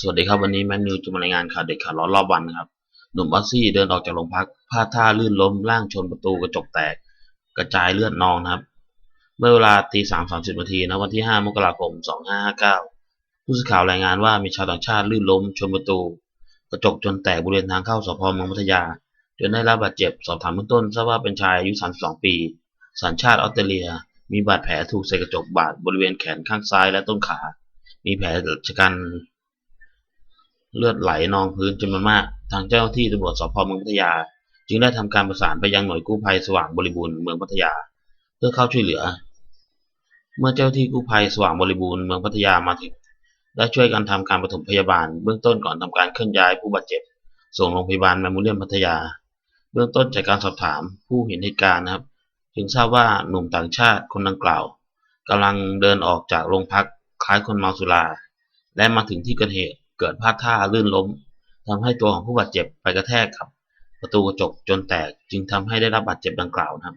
สวัสดีครับวันนี้แมนนิวจะมารายงานข่าวเด็กข่าวร้อนรอบวันครับ หนุ่มออสซี่เดินออกจากโรงพักพลาดท่าลื่นล้มร่างชนประตูกระจกแตก กระจายเลือดนองนะครับ เมื่อเวลาตีสามสามสิบนาทีนะวันที่ห้ามกราคมสองห้าห้าเก้าผู้สื่อข่าวรายงานว่ามีชาวต่างชาติลื่นล้มชนประตู กระจกจนแตกบริเวณทางเข้าสพเมืองพัทยา จนได้รับบาดเจ็บสอบถามเบื้องต้นทราบว่าเป็นชายอายุ32ปี สัญชาติออสเตรเลีย มีบาดแผลถูกใส่กระจกบาดบริเวณแขนข้างซ้ายและต้นขา มีแผลชะกัน เลือดไหลนองพื้นจำนวนมาก ทางเจ้าที่ตำรวจสพเมืองพัทยา จึงได้ทำการประสานไปยังหน่วยกู้ภัยสว่างบริบูรณ์เมืองพัทยา เพื่อเข้าช่วยเหลือ เมื่อเจ้าที่กู้ภัยสว่างบริบูรณ์เมืองพัทยามาถึงได้ช่วยกันทำการปฐมพยาบาลเบื้องต้นก่อนทำการเคลื่อนย้ายผู้บาดเจ็บ ส่งโรงพยาบาลแมมโมเรียมพัทยา เบื้องต้นจากการสอบถามผู้เห็นเหตุการณ์นะครับจึงทราบว่าหนุ่มต่างชาติคนดังกล่าวกำลังเดินออกจากโรงพักคล้ายคนเมาสุรา และมาถึงที่เกิดเหตุ เกิดพลาดท่าลื่นล้มทำให้ตัวของผู้บาดเจ็บไปกระแทกกับประตูกระจกจนแตกจึงทำให้ได้รับบาดเจ็บดังกล่าวนะครับ